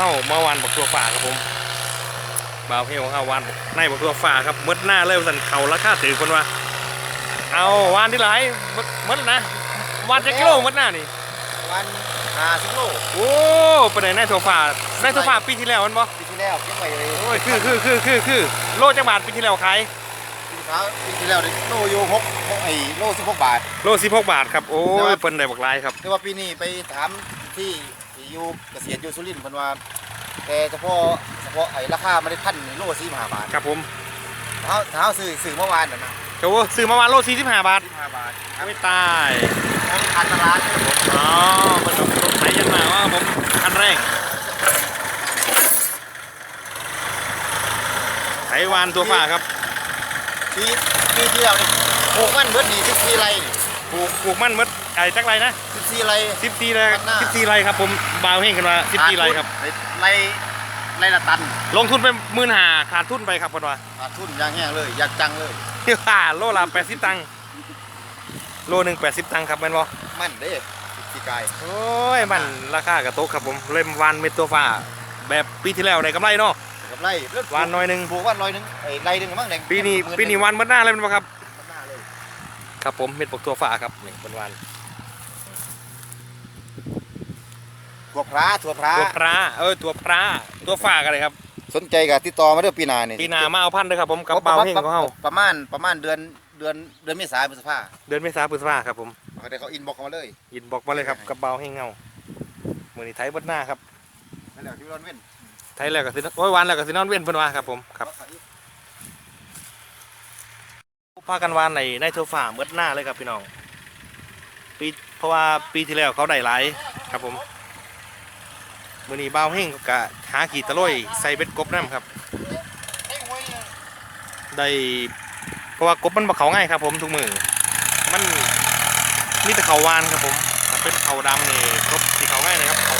เฮาเมื่อวานบอกตัวฝ่าครับผมบ่าวเฮงของเฮาวานบอกในบอกตัวฝ่าครับมดหน้าเลยว่าสันเขาราคาถือคนว่า เอาวานที่หลายมดมดนะวานจะกิโลมดหน้านี่วันห้าสิบโลโอ้ไปไหนในตัวฝ่าในตัวฝ่าปีที่แล้วมันบ่ปีที่แล้วเก็บไว้เลยโอ้ยคือคือคือคือคือโลจักบาทปีที่แล้วขายปีที่แล้วปีที่แล้วนี่โลอยู่หกหกไอ้โลสิบหกบาท โล16บาทครับโอ้ยเปิ้นได้บอกลายครับแต่ว่าปีนี้ไปถามที่ที่ อยู่เกษตรอยู่สุรินทร์เพิ่นว่าแต่เฉพาะเฉพาะไอ้ราคาเมล็ดพันธุ์นี่โลสี่ห้าบาทครับผมเท้าเท้าซื้อซื้อเมื่อวานน่ะนะโอ้ซื้อมาวานโล45 บาทสี่ห้าบาทครับไม่ตายทั้งพันตลาดครับผมอ๋อมันต้องรถไถยันมาว่าผมคันแรกไถวานตัวฝ่าครับปีปีที่แล้วนี่ปลูกมันเบิดนี่สิบสี่ไร่นี่ปลูกปลูกมันมด ไอ้จักไรนะสิบสี่ไร่สิบสี่ไรมันน่าสิบสี่ไรครับผมบาวเฮงกันมาสิบสี่ไรครับ ไร่ไร่ละตันลงทุนไปหมื่นหาขาดทุนไปครับพอดว่า ขาดทุนอย่างแห้งเลย อยากจังเลยค่าโลละแปดสิบตังค์โลหนึ่งแปดสิบตังค์ครับแม่นบ่มันเด้พี่กายโอ้ยมันราคากระโตกครับผมเล่มวานเม็ดตัวฟ้า แบบปีที่แล้วได้กำไรเนาะกับไร่เลือดวานหน้อยหนึงปลูกวันร้อยหนึงไอ้ไร่หนึงมั้งแดงปีนี้หมื่ปีนี้วานมัดหน้าเลยแมันบ่ครับ หน้าเลยครับผมเม็ดปกตัวฟ้าครับนี่เป็นวาน ถั่วพระถั่วพระตัวพระเออตัวพระตัวฟ้ากันเลยครับสนใจกับติดต่อมาเด้อปีหน้านี่ปีหน้ามาเอาพันธุ์เลยครับผมกับเบาเฮงของเฮาประมาณประมาณเดือนเดือนเดือนเมษายนพฤษภาเดือนเมษาพฤษภาครับผมเขาได้เขาอินบอกเข้ามาเลยยินบอกมาเลยครับกับเบาเฮงเฮามือนี้ไทยเบดหน้าครับนั่นแหละที่ร้อนเว้นไทยแล้วก็สิโอ้ยวานแล้วก็สินอนเว้นเพิ่นว่าครับผมครับพากันวานในในโซฟาเมดหน้าเลยครับพี่น้องปีเพราะว่าปีที่แล้วเขาได้หลายครับผม มือนี้เบาเฮงก็หาขีดตะลุยใส่เบ็ดกบน้ำครับได้เพราะว่ากบมันบ่เขาง่ายครับผมทุกมือมันมีแต่เขาวานครับผมเป็นเขาดำนี่กบสีเขาง่ายเลยครับเขา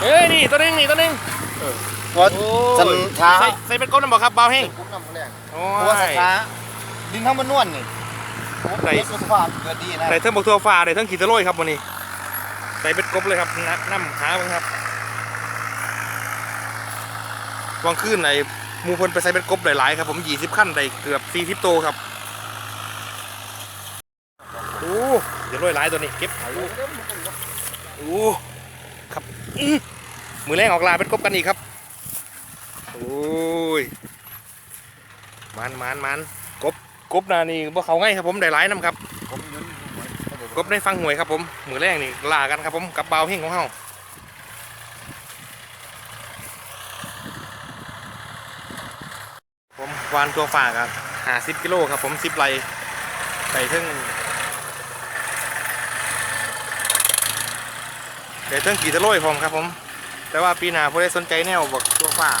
เอ้ยนี่ตัวหนึงนี่ตัวหนึง เพราะโอ้สันยท้าใส่ใส่เป็นกบน้ำบ่ครับเบาเฮงกุ้งน้ำแรงโอ้เพราะว่าสันยท้าดินทั้งมันนวลนี่ได้ได้สุขภาพเกิดดีนะได้เทิงบกตัวฟ้าได้เทิงขีดตะโรยครับวันนี้ใส่เบ็ดกบเลยครับนักน้ำหาเบ้างครับวางขึ้นไอ้หมูเพนไปใส่เบ็ดกบหลายๆครับผมยี่สิบขั้นได้เกือบสี่สิบโตวครับโอ้เดี๋ยวโรยหลายตัวนี้เก็บโอ้โอ้ครับอื้อมือแรงออกลาเบ็ดกบกันอีกครับ โอ้ยมันมันมันกบกบนานี่บ่เขาง่ายครับผมได้หลายน้ำครับผมยืนกบได้ฟังหวยครับผมมือแรกนี่ลากันครับผมกับเบาวเฮงของเฮาผมวานตัวฝากครับหาสิบกิโลครับผมสิบไลใส่เทิงใส่เทิงกี่ตะโลยผมครับผม แต่ว่าปีหน้าผู้ใดสนใจแนวบอกตัวฝาก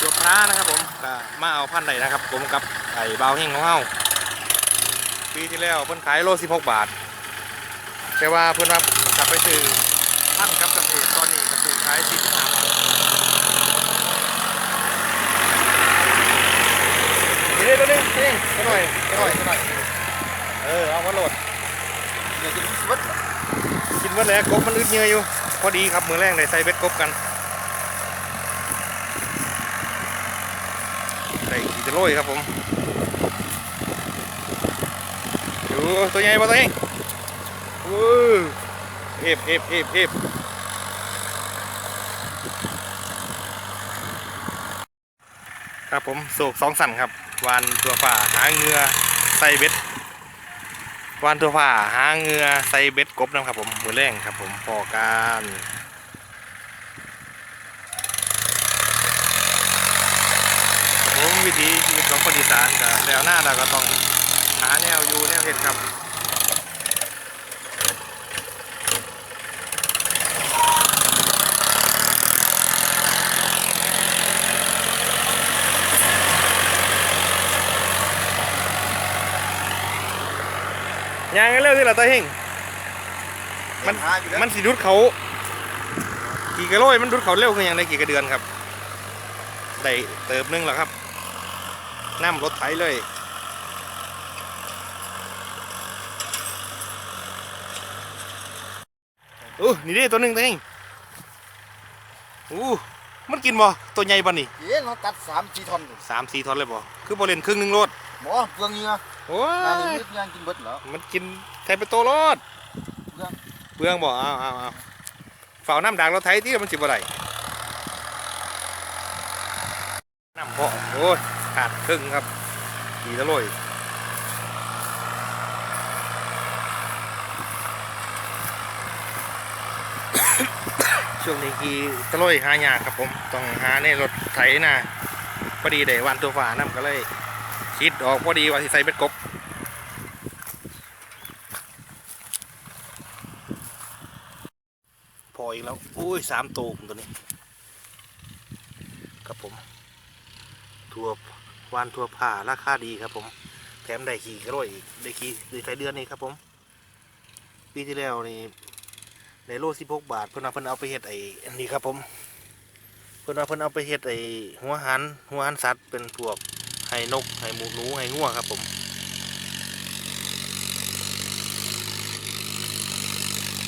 ตัวพระนะครับผมก็มาเอาพันธุ์ใดนะครับ ผมกับไอ้เบาวเฮงของเฮาปีที่แล้วเพิ่นขายโลสิบหกบาท แต่ว่าเพื่นว่ากลับไปซื้อท่านกับกระสือตอนนี้กระสือขายสี่สิบห้าบาทนี่ตัวนึงนี่ก็หน่อยหน่อยก็หน่อยเออเอามาโหลดเดี๋ยวจะวัดกินวันแล้วกบมันอึดเหนื่อยอยู่ พอดีครับมือแรกได้ใส่เบ็ดกบกัน ได้กี่จะโรยครับผมดูตัวใหญ่ป่ะตัวเองอู้เอฟเอฟเอฟเอฟครับผมโศกสองสันครับวานตัวฝ่าหาเงือใส่เบ็ดวานตัวฝ่าหาเงือใส่เบ็ดกบนะครับผมมือแรงครับผมพอการผม วิธีชีวิตของคนอีสานกับแล้วหน้าเราก็ต้องหาแนวอยู่แนวเห็ดครับยางกันเร็วที่ละตาเฮงมันหาอยู่แล้วมันสิดุดเขา กี่กิโลมันดุดเขาเร็วคืออย่างไรกี่กระเดือนครับ ได้เติมหนึงแล้วครับ น้ำรถไถเลยอู้นี่เด้ตัวหนึ่งตัวเองอู้มันกินบ่ตัวใหญ่บ่นี่เอ๊ะเราตัดสามสี่ท่อนอยู่สามสี่ทอนเลยบ่คือบ่เล่นครึ่งหนึงรถหมอเปลืองเหงื่อโอ้งานนี้ยมีงานกินเบิดเหรอมันกินแทนเป็นโตรถเปลืองเบื้องบ่เอาเอาเอาเฝ้าน้ำด่างรถไถที่มันสิบ่ได้น้ำเพาะโอ้ย ขาดครึ่งครับดีตะโลยช่วงนี้กีตะโลยหายากครับผม ต้องหาในรถไถนะพอดีได้วันตัวฝาน้ำก็เลย คิดออกพอดีว่าสิใส่เบ็ดกบพออีกแล้ว อุ้ยสามตัวผมตัวนี้ ครับผม ทัว วานทัวผ่าราคาดีครับ ผม แถมได้ขี่กระโดดอีกได้ขี่ได้ใช้เดือนนี้ครับผมปีที่แล้วนี่ในโลสิบหกบาทเพิ่นเอาเพิ่นเอาไปเฮ็ดไอ้อันนี้ครับผมเพิ่นเอาเพิ่นเอาไปเฮ็ดไอ้หัวหันหัวหันสัตว์เป็นพวกไห้นกไห้หมูหนูไห้งัวครับผม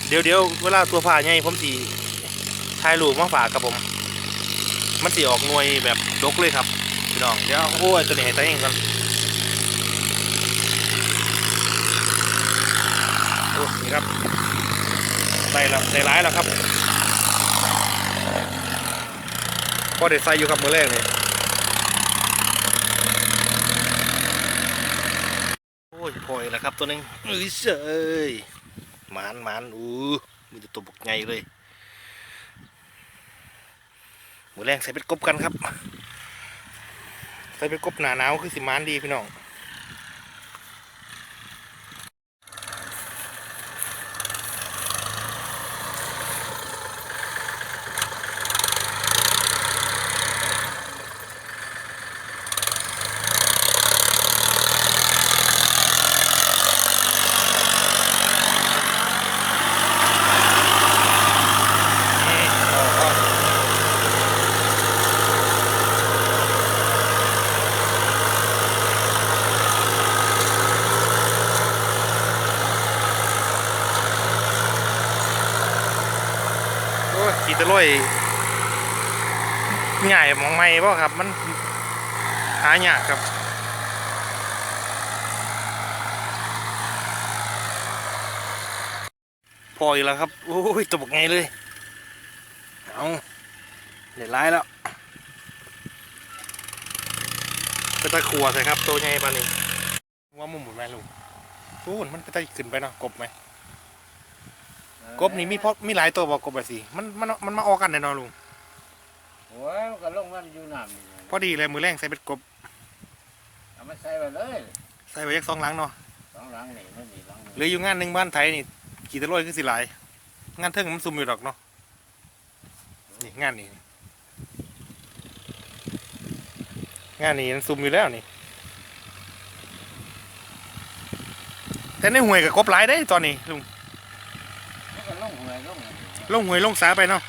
เดี๋ยวเดี๋ยวเวลาตัวผ่าใหญ่ผมสีถ่ายรูปมาฝากครับผม มันสีออกหน่วยแบบดกเลยครับ พี่น้อง เดี๋ยวโอ้ยตัวนี้ให้ตัวเองกันโอ้นี่ครับได้แล้วได้ร้ายแล้วครับก็เด็ดใส่อยู่ครับมือแรกนี่โอ้ยพอยแล้วครับตัวนึงเอ้ยเสยหมานหมานอู้มีแต่ตัวบกไงเลยหมูแรงใส่เป็นกบกันครับ ใส่เป็นกบหนาหนาวคือสิมานดีพี่น้อง นี่ออกออก โอ้ยขี่ตะลุยใหญ่มองไม่ป่ะครับ มันหายากครับพออีกแล้วครับ โอ้ยตัวบกไงเลย เอาเด็ดร้ายแล้วไปตะขัวใส่ครับ ตัวใหญ่ปานี้ว่ามุมหมุนไหมลุงโอ้มันไปตะขึ้นไปเนาะกบไหม กบนี่มีพอมีหลายตัวบอกกบแบบสิมันมันมันมาออกกันแน่นอนลุงโอ้ยมันก็ลงมันอยู่น้ำนี่พอดีเลยมือแรงใส่เป็นกบเอามาใส่ไปเลยใส่ไว้ยักสองหลังเนาะสองหลังนี่มันมีหลังเหลืออยู่งานหนึ่งบ้านไทยนี่กี่ตะโลยคือสิหลาย งานเทิงมันซุ่มอยู่ดอกเนาะนี่งานนี้งานนี้มันซุ่มอยู่แล้วนี่ แต่ในห่วยกับกบหลายได้ตอนนี้ลุงมันก็ลงหวย ลงอันนี้ลงห่วยลงสาไปเนาะ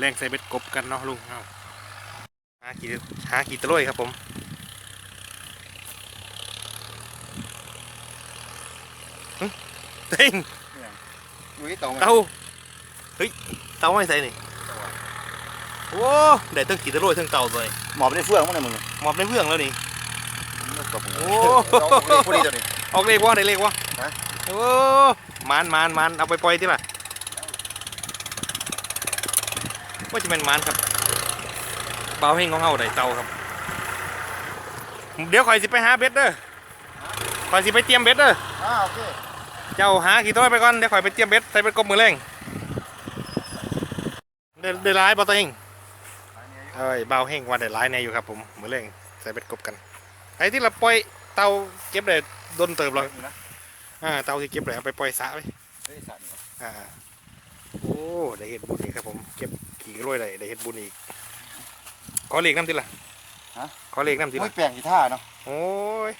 แรงใส่เบ็ดกบกันเนาะลุงเอาหากี่หากี่ตะโลยครับผมหึเต็งอยู่ที่ตรงเตาเฮ้ยเตาไม่ใส่นี่โอ้ได้ตั้งกี่ตะโลยทั้งเตาเลยหมอบได้เฟื่องมั้งเนี่ยมึงหมอบในเพื่องแล้วนี่โอ้โอ้พอดีตัวนี้ออกเลขว่าได้เลขว่าฮะ โอ้มันมันมันเอาไปปล่อยที่ล่ะว่าจะเป็นมันครับเบาเฮงของเฮาได้เตาครับ เดี๋ยวข่อยสิไปหาเบ็ดเด้อข่อยสิไปเตรียมเบ็ดเด้ออ่าโอเจ้าหากี่ตัวไปก่อนเดี๋ยวข่อยไปเตรียมเบ็ดใส่เบ็ดกบมือแรงได้ได้ร้ายเบาตัวเองเอ้ยเบาเฮงว่าได้ร้ายแน่อยู่ครับผมมือแรงใส่เบ็ดกบกันไอ้ที่เราปล่อยเตาเก็บได้โดนเติบเลย อ่าเตาที่เก็บเลยเอาไปปล่อยสระไปเฮ้ยสัตว์อ่า โอ้ได้เห็ดบุญอีกครับผมเก็บขี่กล้วยได้ได้เห็ดบุญอีกขอเลขน้ำทีละขอเลขน้ำทีไม่ละแปลงที่ท่าเนาะโอ้ย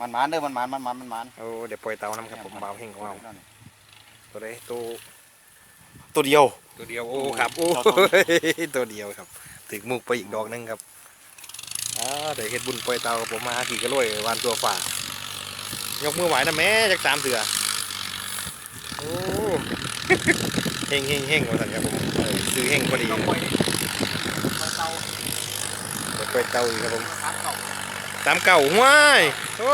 มันมันเด้อมันมันมันมันมันมันโอ้เดี๋ยวปล่อยเตาน้ำครับผมเบาเฮงของเราตัวใดตัวตัวเดียว ตัวเดียวโอ้ครับโอ้ยตัวเดียวครับถึงมุกไปอีกดอกหนึงครับอ่าเดี๋ยวเฮ็ดบุญปล่อยเตากับผมมาหาขี่กระโลยวานตัวฝ่า ยกมือไหวนะแม่จากสามเถื่อโอ้เฮงเฮงเฮงมาสั่นครับผมซื้อเฮงพอดีเปล่อยปล่อยเตาดี๋ยวปล่อยเตาอีกครับผมสามเก่าสามเก่าห้วยโอ้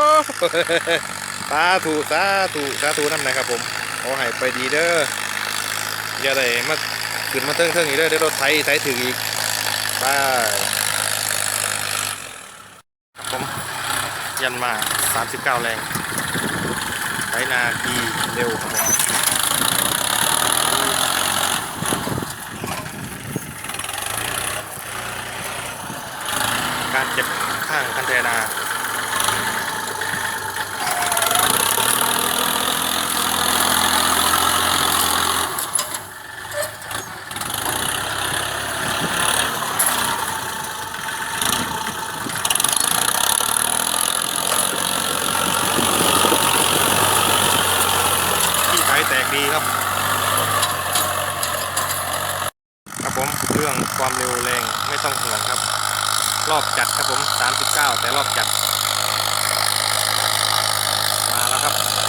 สาธุสาธุสาธุนั่นนะครับผมขอให้ไปดีเด้ออย่าได้มาขึ้นมาเทิงเทิงอีกเด้อเดี๋ยวรถไถไถถึงอีกไปครับผมยันมา 39 แรง ไถนาทีเร็วครับการเก็บข้างคันเทนา ครับผม 39 แต่รอบจัด มาแล้วครับ